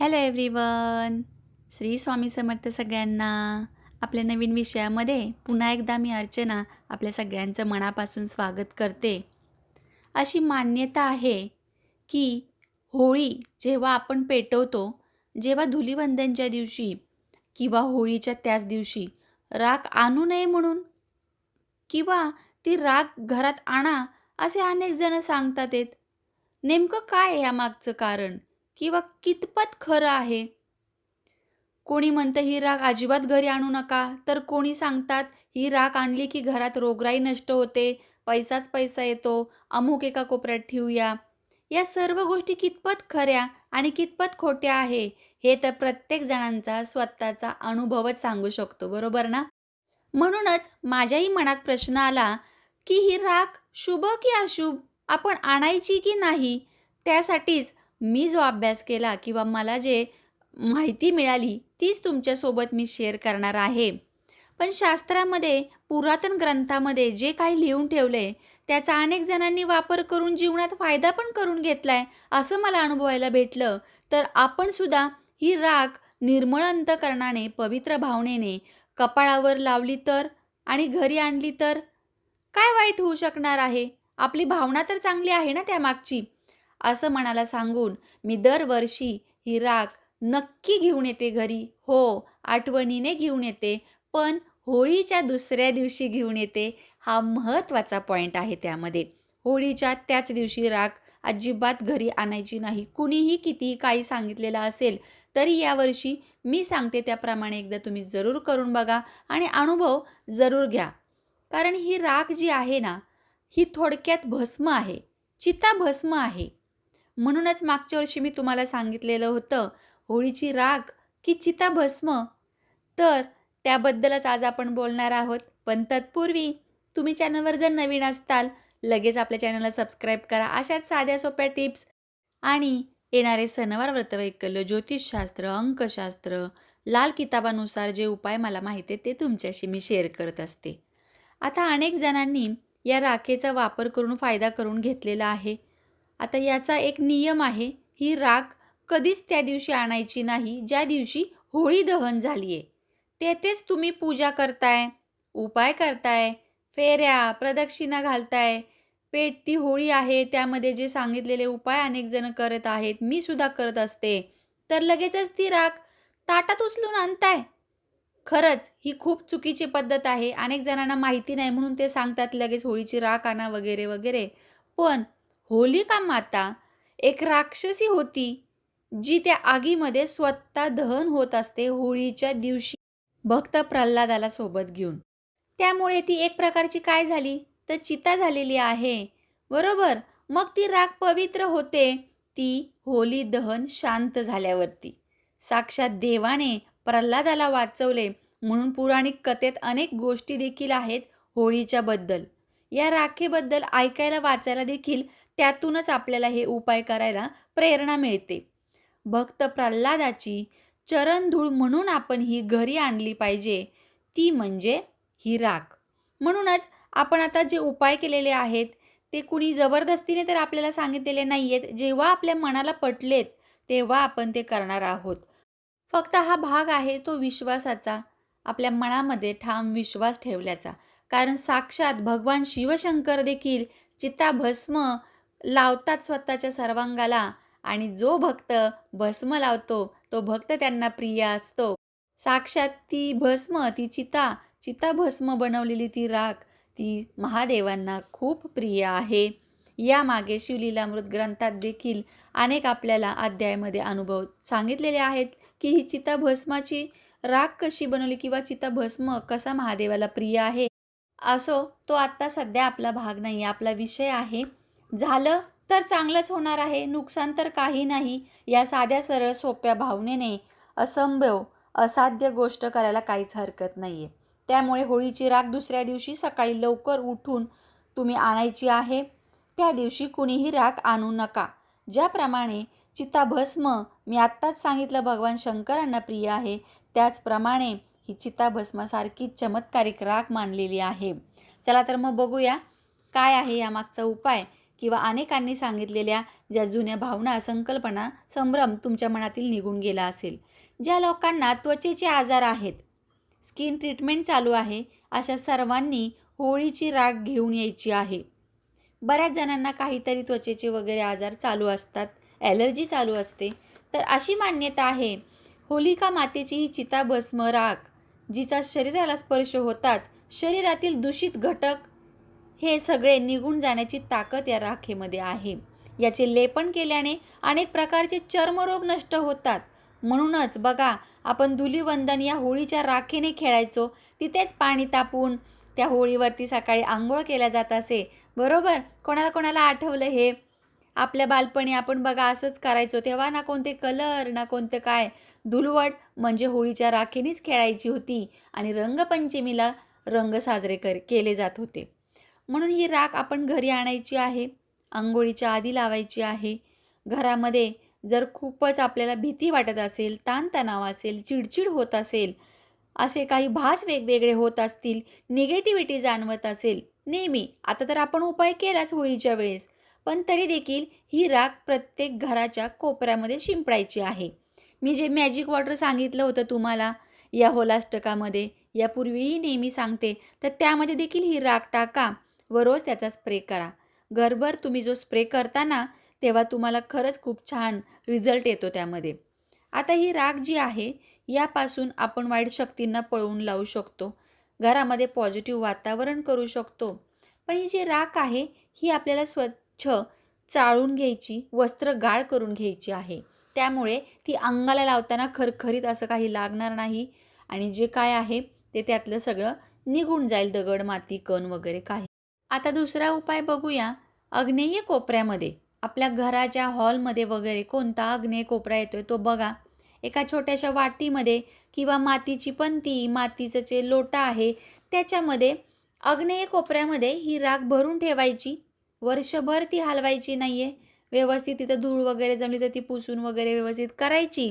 Hello everyone Shri Swami Samarth सगळ्यांना आपल्या नवीन विषयामध्ये पुन्हा एकदा मी अर्चना आपल्या सगळ्यांचं मनापासून स्वागत करते. अशी मान्यता आहे की होळी जेव्हा आपण पेटवतो जेव्हा धुलीवंदनच्या दिवशी किंवा होळीच्या त्याच दिवशी राख आणू नये म्हणून किंवा ती राख घरात आणा असे अनेक जण सांगतात आहेत. नेमकं काय या यामागचं कारण? किंवा कितपत खरं आहे? कोणी म्हणतं ही राख अजिबात घरी आणू नका. तर कोणी सांगतात ही राख आणली की घरात रोगराई नष्ट होते पैसाच पैसा येतो अमुक एका कोपऱ्यात ठेवूया. या सर्व गोष्टी कितपत खऱ्या आणि कितपत खोट्या आहे हे तर प्रत्येक जणांचा स्वतःचा अनुभवच सांगू शकतो बरोबर ना? म्हणूनच माझ्याही मनात प्रश्न आला की ही राख शुभ की अशुभ? आपण आणायची की नाही? त्यासाठीच मी जो अभ्यास केला किंवा मला जे माहिती मिळाली तीच तुमच्यासोबत मी शेअर करणार आहे. पण शास्त्रामध्ये पुरातन ग्रंथामध्ये जे काही लिहून ठेवले त्याचा अनेक जणांनी वापर करून जीवनात फायदा पण करून घेतलाय असं मला अनुभवायला भेटलं. तर आपण सुद्धा ही राख निर्मळ अंतकरणाने पवित्र भावनेने कपाळावर लावली तर आणि घरी आणली तर काय वाईट होऊ शकणार आहे? आपली भावना तर चांगली आहे ना त्यामागची. असं मनाला सांगून मी दरवर्षी ही राख नक्की घेऊन येते घरी. हो आठवणीने घेऊन येते पण होळीच्या दुसऱ्या दिवशी घेऊन येते हा महत्त्वाचा पॉईंट आहे त्यामध्ये. होळीच्या त्याच दिवशी राख अजिबात घरी आणायची नाही. कुणीही कितीही काही सांगितलेलं असेल तरी यावर्षी मी सांगते त्याप्रमाणे एकदा तुम्ही जरूर करून बघा आणि अनुभव जरूर घ्या. कारण ही राख जी आहे ना ही थोडक्यात भस्म आहे. चिता भस्म आहे. म्हणूनच मागच्या वर्षी मी तुम्हाला सांगितलेलं होतं होळीची राख की चिता भस्म तर त्याबद्दलच आज आपण बोलणार आहोत. पण तत्पूर्वी तुम्ही चॅनलवर जर नवीन असताल लगेच आपल्या चॅनलला सबस्क्राईब करा. अशाच साध्या सोप्या टिप्स आणि येणारे सणवार व्रतवैकल्य ज्योतिषशास्त्र अंकशास्त्र लाल किताबानुसार जे उपाय मला माहिती आहेत ते तुमच्याशी मी शेअर करत असते. आता अनेक जणांनी या राखेचा वापर करून फायदा करून घेतलेला आहे. आता याचा एक नियम आहे ही राख कधीच त्या दिवशी आणायची नाही ज्या दिवशी होळी दहन झाली आहे तेथेच तुम्ही पूजा करताय उपाय करताय फेऱ्या प्रदक्षिणा घालताय. पेटती होळी आहे त्यामध्ये जे सांगितलेले उपाय अनेक जण करत आहेत मी सुद्धा करत असते. तर लगेचच ती राख ताटात उचलून आणताय. खरंच ही खूप चुकीची पद्धत आहे. अनेक जणांना माहिती नाही म्हणून ते सांगतात लगेच होळीची राख आणा वगैरे वगैरे. पण होलिका माता? एक राक्षसी होती जी त्या आगीमध्ये स्वतः दहन होत असते होळीच्या दिवशी भक्त प्रल्हादाला सोबत घेऊन. त्यामुळे ती एक प्रकारची काय झाली? तर चिता झालेली आहे. बरोबर? मग ती राग पवित्र होते. ती होली दहन शांत झाल्यावरती. साक्षात देवाने प्रल्हादाला वाचवले म्हणून पुराणिक कथेत अनेक गोष्टी देखील आहेत होळीच्या बद्दल. या राखेबद्दल ऐकायला वाचायला देखील त्यातूनच आपल्याला हे उपाय करायला प्रेरणा मिळते. भक्त प्रल्हादाची चरणधूळ म्हणून आपण ही घरी आणली पाहिजे ती म्हणजे ही राख. म्हणूनच आपण आता जे उपाय केलेले आहेत ते कुणी जबरदस्तीने तर आपल्याला सांगितलेले नाही आहेत जेव्हा आपल्या मनाला पटलेत तेव्हा आपण ते करणार आहोत. फक्त हा भाग आहे तो विश्वासाचा आपल्या मनामध्ये ठाम विश्वास ठेवल्याचा. कारण साक्षात भगवान शिवशंकर देखील चिता भस्म लावतात स्वतःच्या सर्वांगाला. आणि जो भक्त भस्म लावतो तो भक्त त्यांना प्रिय असतो. साक्षात ती भस्म ती चिता चिता भस्म बनवलेली ती राख ती महादेवांना खूप प्रिय आहे. यामागे शिवलीलामृत ग्रंथात देखील अनेक आपल्याला अध्यायामध्ये अनुभव सांगितलेले आहेत की ही चिता भस्माची राख कशी बनवली किंवा चिता भस्म कसा महादेवाला प्रिय आहे असो तो आत्ता सध्या आपला भाग नाही आपला विषय आहे. झालं तर चांगलंच होणार आहे नुकसान तर काही नाही या साध्या सरळ सोप्या भावनेने असंभव असाध्य गोष्ट करायला काहीच हरकत नाही आहे त्यामुळे होळीची राख दुसऱ्या दिवशी सकाळी लवकर उठून तुम्ही आणायची आहे. त्या दिवशी कुणीही राख आणू नका. ज्याप्रमाणे चिताभस्म मी आत्ताच सांगितलं भगवान शंकरांना प्रिय आहे त्याचप्रमाणे ही चिताभस्मासारखी चमत्कारिक राख मानलेली आहे. चला तर मग बघूया काय आहे यामागचा उपाय किंवा अनेकांनी सांगितलेल्या ज्या जुन्या भावना संकल्पना संभ्रम तुमच्या मनातील निघून गेला असेल. ज्या लोकांना त्वचेचे आजार आहेत स्किन ट्रीटमेंट चालू आहे अशा सर्वांनी होळीची राग घेऊन यायची आहे. बऱ्याच जणांना काहीतरी त्वचेचे वगैरे आजार चालू असतात ॲलर्जी चालू असते. तर अशी मान्यता आहे होलिका मातेची ही चिताभस्म राख जिचा शरीराला स्पर्श होताच शरीरातील दूषित घटक हे सगळे निघून जाण्याची ताकद या राखेमध्ये आहे. याचे लेपन केल्याने अनेक प्रकारचे चर्मरोग नष्ट होतात. म्हणूनच बघा आपण धुलीवंदन या होळीच्या राखेने खेळायचो तिथेच पाणी तापून त्या होळीवरती सकाळी आंघोळ केल्या जात असे. बरोबर? कोणाला कोणाला आठवलं हे? आपल्या बालपणी आपण बघा असंच करायचो. तेव्हा ना कोणते कलर ना कोणतं काय. धुलवट म्हणजे होळीच्या राखेनेच खेळायची होती आणि रंगपंचमीला रंग साजरे कर केले जात होते. म्हणून ही राख आपण घरी आणायची आहे आंघोळीच्या आधी लावायची आहे. घरामध्ये जर खूपच आपल्याला भीती वाटत असेल ताणतणाव असेल चिडचिड होत असेल असे काही भास वेगवेगळे होत असतील निगेटिव्हिटी जाणवत असेल नेहमी. आता तर आपण उपाय केलाच होळीच्या वेळेस. पण तरी देखील ही राख प्रत्येक घराच्या कोपऱ्यामध्ये शिंपडायची आहे. मी जे मॅजिक वॉटर सांगितलं होतं तुम्हाला या होलाष्टकामध्ये यापूर्वीही नेहमी सांगते तर त्यामध्ये देखील ही राख टाका व रोज त्याचा स्प्रे करा. घरभर तुम्ही जो स्प्रे करताना तेव्हा तुम्हाला खरंच खूप छान रिझल्ट येतो त्यामध्ये. आता ही राख जी आहे यापासून आपण वाईट शक्तींना पळवून लावू शकतो. घरामध्ये पॉझिटिव्ह वातावरण करू शकतो. पण ही जी राख आहे ही आपल्याला छ चाळून घ्यायची वस्त्र गाळ करून घ्यायची आहे. त्यामुळे ती अंगाला लावताना खरखरीत असं काही लागणार नाही आणि जे काय आहे ते त्यातलं सगळं निघून जाईल दगड माती कण वगैरे काही. आता दुसरा उपाय बघूया. अग्नेय कोपऱ्यामध्ये आपल्या घराच्या हॉलमध्ये वगैरे कोणता अग्नेय कोपरा येतोय तो बघा. एका छोट्याशा वाटीमध्ये किंवा मातीची पंती मातीचं जे लोटा आहे त्याच्यामध्ये अग्नेय कोपऱ्यामध्ये ही राख भरून ठेवायची. वर्षभर ती हलवायची नाही आहे व्यवस्थित तिथं धूळ वगैरे जमली तर ती पुसून वगैरे व्यवस्थित करायची.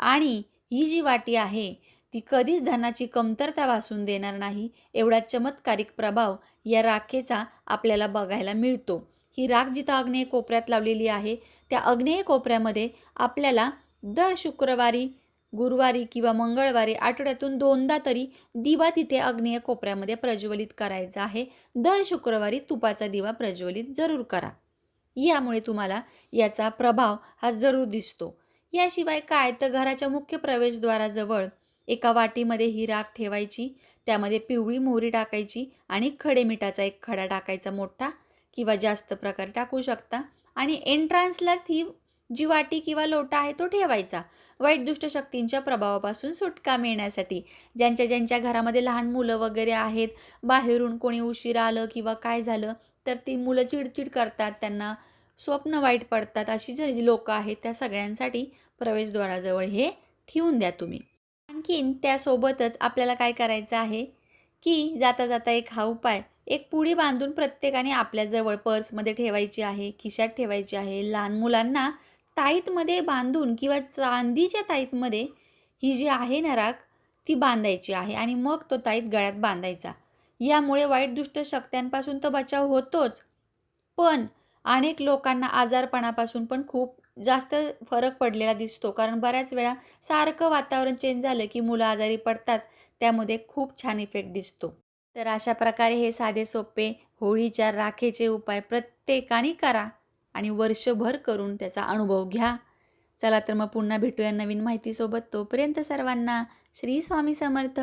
आणि ही जी वाटी आहे ती कधीच धनाची कमतरता भासून देणार नाही. एवढा चमत्कारिक प्रभाव या राखेचा आपल्याला बघायला मिळतो. ही राख जिथं अग्नेय कोपऱ्यात लावलेली आहे त्या अग्नेय कोपऱ्यामध्ये आपल्याला दर शुक्रवारी गुरुवारी किंवा मंगळवारी आठवड्यातून दोनदा तरी दिवा तिथे अग्नेय कोपऱ्यामध्ये प्रज्वलित करायचा आहे. दर शुक्रवारी तुपाचा दिवा प्रज्वलित जरूर करा. यामुळे तुम्हाला याचा प्रभाव हा जरूर दिसतो. याशिवाय काय तर घराच्या मुख्य प्रवेशद्वाराजवळ एका वाटीमध्ये ही राख ठेवायची त्यामध्ये पिवळी मोहरी टाकायची आणि खडे मिठाचा एक खडा टाकायचा मोठा किंवा जास्त प्रकारे टाकू शकता. आणि एंट्रान्सलाच ही जी वाटी किंवा लोटा आहे तो ठेवायचा. वाईट दुष्ट शक्तींच्या प्रभावापासून सुटका मिळण्यासाठी. ज्यांच्या ज्यांच्या घरामध्ये लहान मुलं वगैरे आहेत बाहेरून कोणी उशिरा आलं किंवा काय झालं तर ती मुलं चिडचिड करतात त्यांना स्वप्न वाईट पडतात अशी जी लोकं आहेत त्या सगळ्यांसाठी प्रवेशद्वाराजवळ हे ठेवून द्या तुम्ही. आणखीन त्यासोबतच आपल्याला काय करायचं आहे की जाता जाता एक हा उपाय एक पुडी बांधून प्रत्येकाने आपल्याजवळ पर्समध्ये ठेवायची आहे खिशात ठेवायची आहे लहान मुलांना ताईतमध्ये बांधून किंवा चांदीच्या ताईतमध्ये ही जी आहे ना राख ती बांधायची आहे आणि मग तो ताईत गळ्यात बांधायचा. यामुळे वाईट दुष्ट शक्त्यांपासून तर बचाव होतोच. पण अनेक लोकांना आजारपणापासून पण खूप जास्त फरक पडलेला दिसतो. कारण बऱ्याच वेळा सारखं वातावरण चेंज झालं की मुलं आजारी पडतात त्यामध्ये खूप छान इफेक्ट दिसतो. तर अशा प्रकारे हे साधे सोपे होळीच्या राखेचे उपाय प्रत्येकाने करा. आणि वर्षभर करून त्याचा अनुभव घ्या. चला तर मग पुन्हा भेटूया नवीन माहितीसोबत. तोपर्यंत सर्वांना श्री स्वामी समर्थ.